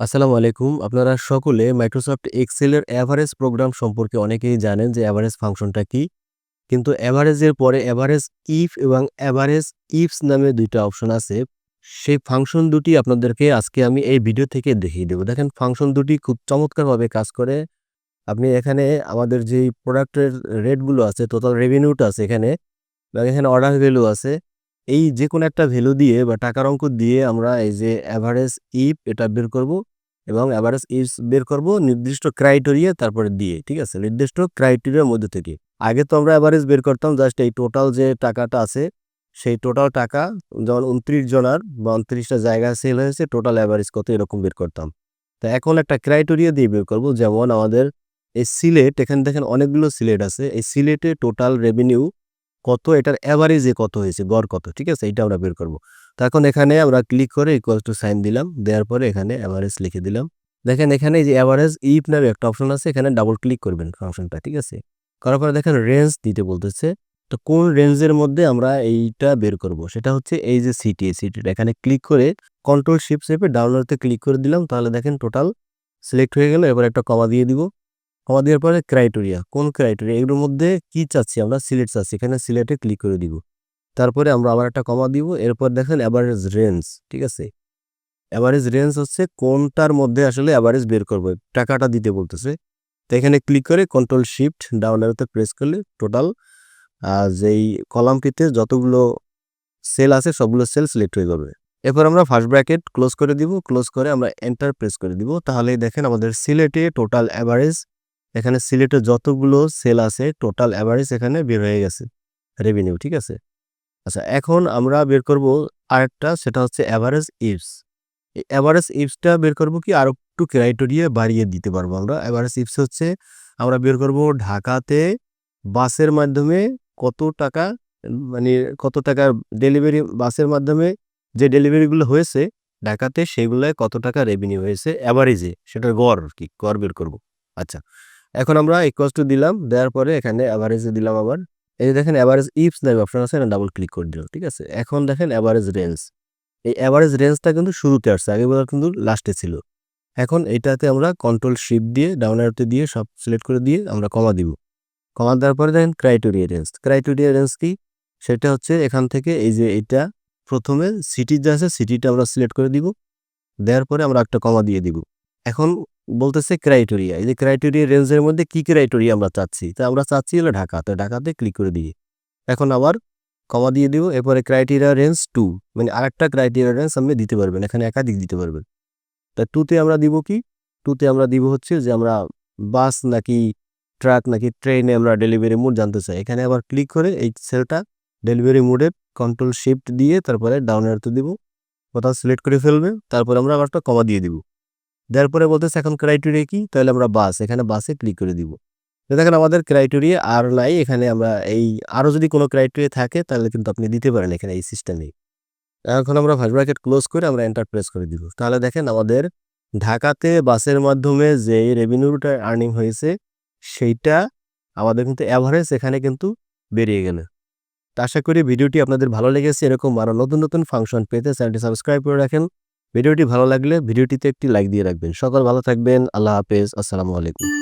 আসসালামু আলাইকুম। আপনারা সকলে মাইক্রোসফট এক্সেলের অ্যাভারেজ প্রোগ্রাম সম্পর্কে অনেকেই জানেন যে এভারেজ ফাংশনটা কি? কিন্তু অ্যাভারেজের পরে এভারেজ ইফ এবং অ্যাভারেজ ইফস নামে দুইটা অপশন আছে। সেই ফাংশন দুটি আপনাদেরকে আজকে আমি এই ভিডিও থেকে দেখিয়ে দেব। দেখেন ফাংশন দুটি খুব চমৎকারভাবে কাজ করে। আপনি এখানে আমাদের যেই প্রোডাক্টের রেটগুলো আছে, টোটাল রেভিনিউটা আছে এখানে এবং এখানে অর্ডার ভ্যালু আছে। এই যেকোনো একটা ভ্যালু দিয়ে বা টাকার অঙ্ক দিয়ে আমরা এই যে এভারেজ ইফ এটা বের করব এবং এভারেজ ইফস বের করব নির্দিষ্ট ক্রাইটেরিয়া তারপরে দিয়ে। ঠিক আছে? নির্দিষ্ট ক্রাইটেরিয়ার মধ্যে থেকে। আগে তো আমরা এভারেজ বের করতাম জাস্ট এই টোটাল যে টাকাটা আছে, সেই টোটাল টাকা যেমন ২৯ জনার বা ২৯ টা জায়গা সেল হয়েছে টোটাল এভারেজ কত এরকম বের করতাম। তো এখন একটা ক্রাইটেরিয়া দিয়ে বের করব। যেমন আমাদের এই সিলেট এখানে দেখেন অনেকগুলো সিলেট আছে। এই সিলেটে টোটাল রেভিনিউ কত এটার অ্যাভারেজে কত হয়েছে, গড় কত। ঠিক আছে? এটা আমরা বের করব। তো এখন আমরা ক্লিক করে ইকুয়ালস টু সাইন দিলাম। দেওয়ার পরে এখানে এভারেজ লিখে দিলাম। দেখেন এখানে যে এভারেজ ইফ নামে একটা অপশন আছে এখানে ডাবল ক্লিক করবেন ফাংশনটা। ঠিক আছে? করার পরে দেখেন রেঞ্জ দিতে বলতেছে। তো কোন রেঞ্জের মধ্যে আমরা এইটা বের করব। সেটা হচ্ছে এই যে সিটি, সিটিটা এখানে ক্লিক করে কন্ট্রোল শিপ চেপে ডাউনলোডতে ক্লিক করে দিলাম। তাহলে দেখেন টোটাল সিলেক্ট হয়ে গেল। এবার একটা কমা দিয়ে দিব। কমা দেওয়ার পরে ক্রাইটেরিয়া, কোন ক্রাইটেরিয়া এগুলোর মধ্যে কি চাচ্ছি আমরা সিলেট চাচ্ছি। এখানে সিলেটে ক্লিক করে দিব। তারপরে আমরা আবার একটা কমা দিব। এরপর দেখেন অ্যাভারেজ রেঞ্জ। ঠিক আছে? অ্যাভারেজ রেঞ্জ হচ্ছে কোনটার মধ্যে আসলে অ্যাভারেজ বের করব। টাকাটা দিতে বলতেছে। তো এখানে ক্লিক করে কন্ট্রোল শিফট ডাউন অ্যারোতে প্রেস করলে টোটাল যেই কলামটিতে যতগুলো সেল আছে সবগুলো সেল সিলেক্ট হয়ে যাবে। এরপর আমরা ফার্স্ট ব্র্যাকেট ক্লোজ করে দিব। ক্লোজ করে আমরা এন্টার প্রেস করে দিব। তাহলেই দেখেন আমাদের সিলেটে টোটাল এভারেজ এখানে সিলেটে যতগুলো সেল আছে টোটাল এভারেজ এখানে বের হয়ে গেছে। রেভিনিউ। ঠিক আছে? আচ্ছা এখন আমরা বের করব আরেকটা, সেটা হচ্ছে এভারেজ ইফস। এই এভারেজ ইপসটা বের করব কি আরও একটু ক্রাইটেরিয়া বাড়িয়ে দিতে পারব আমরা। এভারেজ ইপস হচ্ছে, আমরা বের করব ঢাকাতে বাসের মাধ্যমে কত টাকা মানে কত টাকার ডেলিভারি বাসের মাধ্যমে যে ডেলিভারিগুলো হয়েছে, ঢাকাতে সেগুলায় কত টাকা রেভিনিউ হয়েছে এভারেজে সেটার গড় আরকি। গড় বের করব। আচ্ছা। এখন আমরা ইকুয়ালস টু দিলাম। দেওয়ার পরে এখানে এভারেজে দিলাম আবার। এই যে দেখেন এভারেজ ইপস নামে অপশন আছে ডাবল ক্লিক করে দিলাম। ঠিক আছে? এখন দেখেন এভারেজ রেঞ্জ। এই অ্যাভারেজ রেঞ্জটা কিন্তু শুরুতে আসছে। আগেরবার কিন্তু লাস্টে ছিল। এখন এইটাতে আমরা কন্ট্রোল শিপ দিয়ে ডাউন অ্যারোতে দিয়ে, সব সিলেক্ট করে দিয়ে আমরা কমা দিব। কমা দেওয়ার পরে দেখেন ক্রাইটেরিয়া রেঞ্জ। ক্রাইটেরিয়া রেঞ্জ কি? সেটা হচ্ছে এখান থেকে এই যে এটা প্রথমে সিটি যে আছে সিটিটা আমরা সিলেক্ট করে দিব। দেওয়ার পরে আমরা একটা কমা দিয়ে দিব। এখন বলতেছে ক্রাইটেরিয়া। এই যে ক্রাইটেরিয়া রেঞ্জের মধ্যে কি ক্রাইটেরিয়া আমরা চাচ্ছি। তো আমরা চাচ্ছি হলো ঢাকা। তো ঢাকাতে ক্লিক করে দিই। এখন আবার কমা দিয়ে দিব। এরপরে ক্রাইটেরিয়া রেঞ্জ টু মানে আরেকটা ক্রাইটেরিয়া রেঞ্জ আপনি দিতে পারবেন। এখানে একাধিক দিতে পারবেন। তা টুতে আমরা দিব কি? টুতে আমরা দিব হচ্ছে যে আমরা বাস নাকি ট্রাক নাকি ট্রেনে আমরা ডেলিভারি মোড জানতে চাই। এখানে আবার ক্লিক করে এই সেলটা ডেলিভারি মোডে কন্ট্রোল শিফট দিয়ে তারপরে ডাউন অ্যারোতে দিব। কোথাও সিলেক্ট করে ফেলবে। তারপরে আমরা আবার একটা কমা দিয়ে দিব। দেওয়ার পরে বলতেছে এখন ক্রাইটেরিয়া কি? তাহলে আমরা বাস। এখানে বাসে ক্লিক করে দিব। দেখেন আমাদের ক্রাইটেরিয়া আর নাই। এখানে আমরা এই আরও যদি কোনো ক্রাইটেরিয়া থাকে তাহলে কিন্তু আপনি দিতে পারেন এখানে এই সিস্টেমেই। এখন আমরা ফার্স্ট ব্র্যাকেট ক্লোজ করে আমরা এন্টার প্রেস করে দিব। তাহলে দেখেন আমাদের ঢাকাতে বাসের মাধ্যমে যে রেভিনিউটা আর্নিং হয়েছে সেইটা আমাদের কিন্তু এভারেজ এখানে কিন্তু বেরিয়ে গেল। আশা করি ভিডিওটি আপনাদের ভালো লেগেছে। এরকম আরও নতুন, নতুন ফাংশন পেতে চ্যানেলটি সাবস্ক্রাইব করে রাখেন। ভিডিওটি ভালো লাগলে ভিডিওটিতে একটি লাইক দিয়ে রাখবেন। সকল ভালো থাকবেন। আল্লাহ হাফেজ। আসসালামু আলাইকুম।